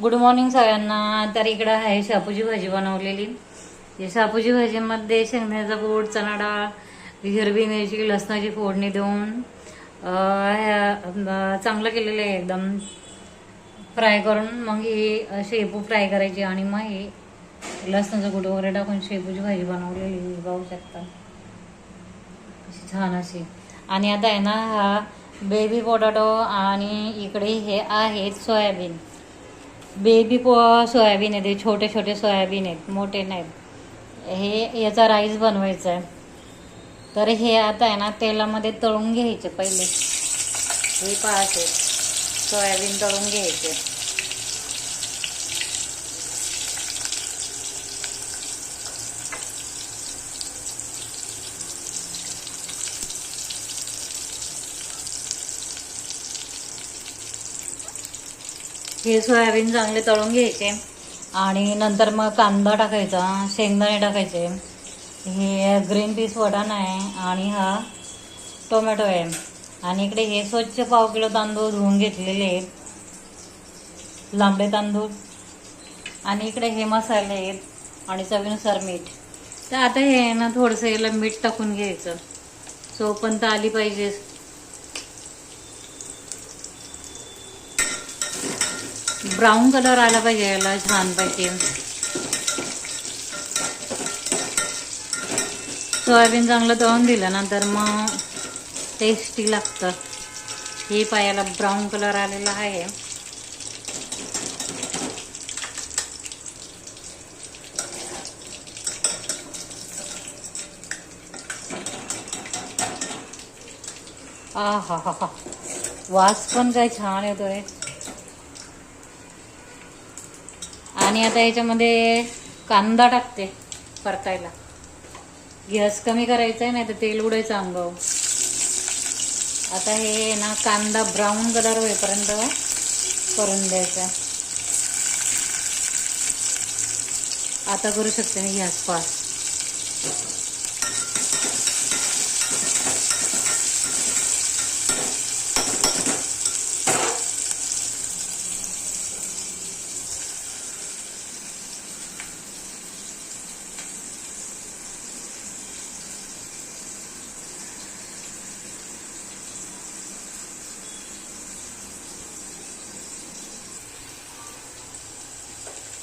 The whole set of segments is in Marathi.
गुड मॉर्निंग सगळ्यांना. तर इकडं आहे शापूची भाजी बनवलेली. या शापूची भाजीमध्ये शेंगण्याचा पोट चणा डाळ हिरवी मिरची लसणाची फोडणी देऊन ह्या- चांगलं केलेलं आहे एकदम. फ्राय करून मग ही शेपू फ्राय करायची आणि मग हे लसणाचं गुड वगैरे टाकून शेपूची भाजी बनवलेली पाहू शकता. अशी छान अशी. आणि आता आहे ना हा बेबी पोटॅटो आणि इकडे हे आहेत सोयाबीन. बेबी पो सोयाबीन आहे ते छोटे छोटे सोयाबीन आहेत मोठे नाहीत. हे याचा राईस बनवायचा आहे तर हे आता आहे ना तेलामध्ये तळून घ्यायचे पहिले. हे पाहते सोयाबीन तळून घ्यायचे. हे सोयाबीन चांगले तळून घ्यायचे आणि नंतर मग कांदा टाकायचा शेंगदाणे टाकायचे. हे ग्रीन पीस वडाणा आहे आणि हा टोमॅटो आहे. आणि इकडे हे स्वच्छ पाव किलो तांदूळ धुवून घेतलेले आहेत. लांबडे तांदूळ. आणि इकडे हे मसाले आहेत आणि चवीनुसार मीठ. तर आता हे आहे ना थोडंसं याला मीठ टाकून घ्यायचं. सो पण तर आली पाहिजे ब्राऊन कलर आला पाहिजे याला छानपैकी सोयाबीन चांगलं तळून दिलं ना तर मग टेस्टी लागतं. हे पायाला ब्राऊन कलर आलेला आहे. आ हा हा हा वास पण काय छान येतोय. आणि आता याच्यामध्ये कांदा टाकते परतायला. गॅस कमी करायचा आहे नाही तर तेल उडायचं अंगावर आता हे ना कांदा ब्राऊन कलर होईपर्यंत करून द्यायचा. आता करू शकते मी गॅस पास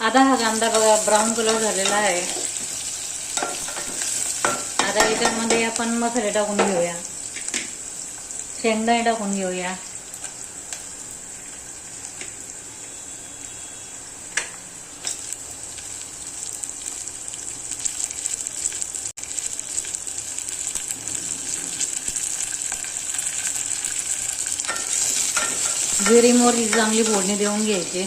आता हा कांदा बघा ब्राऊन कलर झालेला आहे. आता याच्यामध्ये आपण मसाले टाकून घेऊया. शेंगदाणे टाकून घेऊया. जिरी मोरी चांगली फोडणी देऊन घ्यायची.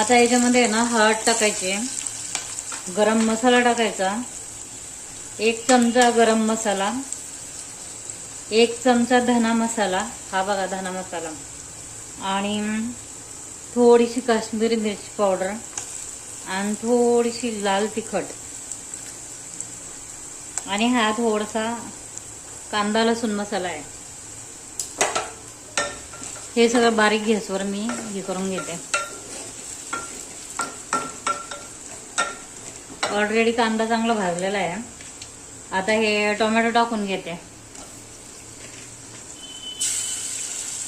आता याच्यामध्ये ना हळद टाकायची. गरम मसाला टाकायचा. एक चमचा गरम मसाला. एक चमचा धना मसाला. हा बघा धना मसाला. आणि थोडीशी काश्मीरी मिरची पावडर आणि थोडीशी लाल तिखट. आणि हा थोडासा कांदा लसूण मसाला आहे. हे सगळं बारीक गॅसवर मी हे करून घेते. ऑलरेडी कांदा चांगला भाजलेला आहे. आता हे टोमॅटो टाकून घेते.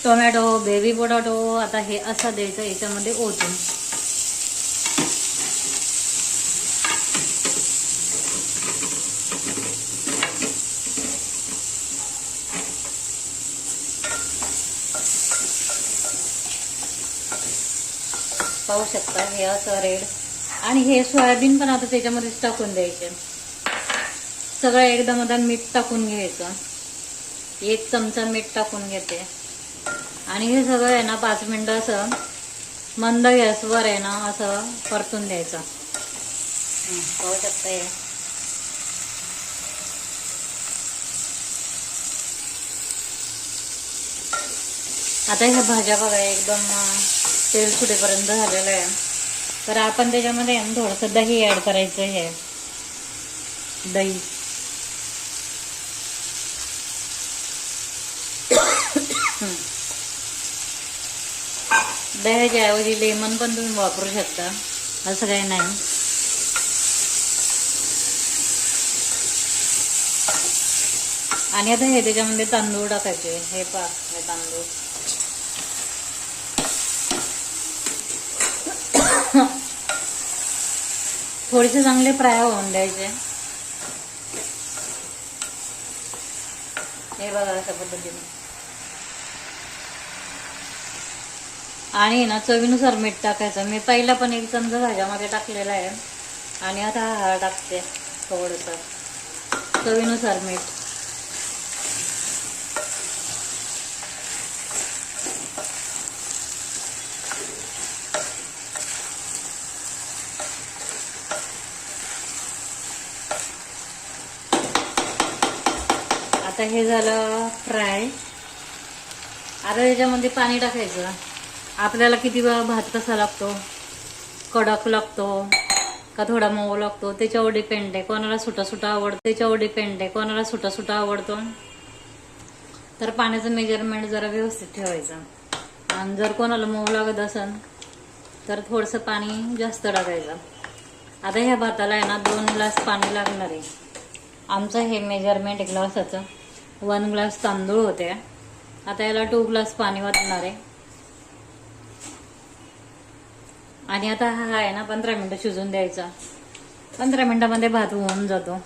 टोमॅटो बेबी पोटॅटो आता हे असं द्यायचं याच्यामध्ये ओतून. पाहू शकता हे असं रेड आणि हे सोयाबीन पण आता त्याच्यामध्येच टाकून द्यायचे. सगळं एकदम आता मीठ टाकून घ्यायचं. एक चमचा मीठ टाकून घेते. आणि हे सगळं आहे ना पाच मिनटं असं मंद गॅसवर आहे ना असं परतून द्यायचं. पाहू शकता हे. आता ह्या भाज्या बघा एकदम तेल सुटेपर्यंत झालेलं आहे. तर आपण त्याच्यामध्ये थोडंसं दही ॲड करायचं आहे दही. दह्याच्या ऐवजी लेमन पण तुम्ही वापरू शकता. असं काही नाही. आणि आता हे त्याच्यामध्ये तांदूळ टाकायचे. हे पा हे तांदूळ. थोडेसे चांगले फ्राय होऊन द्यायचे. हे बघा अशा पद्धतीने. आणि ना चवीनुसार मीठ टाकायचं. मी पहिला पण एक चमचा भाज्यामध्ये टाकलेला आहे. आणि आता हा टाकते थोडंसं. चवीनुसार मीठ. आता हे झालं फ्राय. आता ह्याच्यामध्ये पाणी टाकायचं. आपल्याला किती वेळा भात कसा लागतो? कडक लागतो का थोडा मऊ लागतो? त्याच्यावर डिपेंड आहे. कोणाला सुटा सुटा आवडतो त्याच्यावर डिपेंड आहे. कोणाला सुटा सुटा आवडतो. तर पाण्याचं मेजरमेंट जरा व्यवस्थित ठेवायचं. आणि जर कोणाला मऊ लागत असेल तर थोडंसं पाणी जास्त टाकायचं. आता ह्या भाताला आहे ना दोन ग्लास पाणी लागणार आहे. आमचं हे मेजरमेंट एक ग्लासाचं. वन ग्लास तांदूळ होते. आता याला टू ग्लास पाणी वाटणार आहे. आणि आता हा आहे ना पंधरा मिनटं शिजून द्यायचा. पंधरा मिनटामध्ये भात होऊन जातो.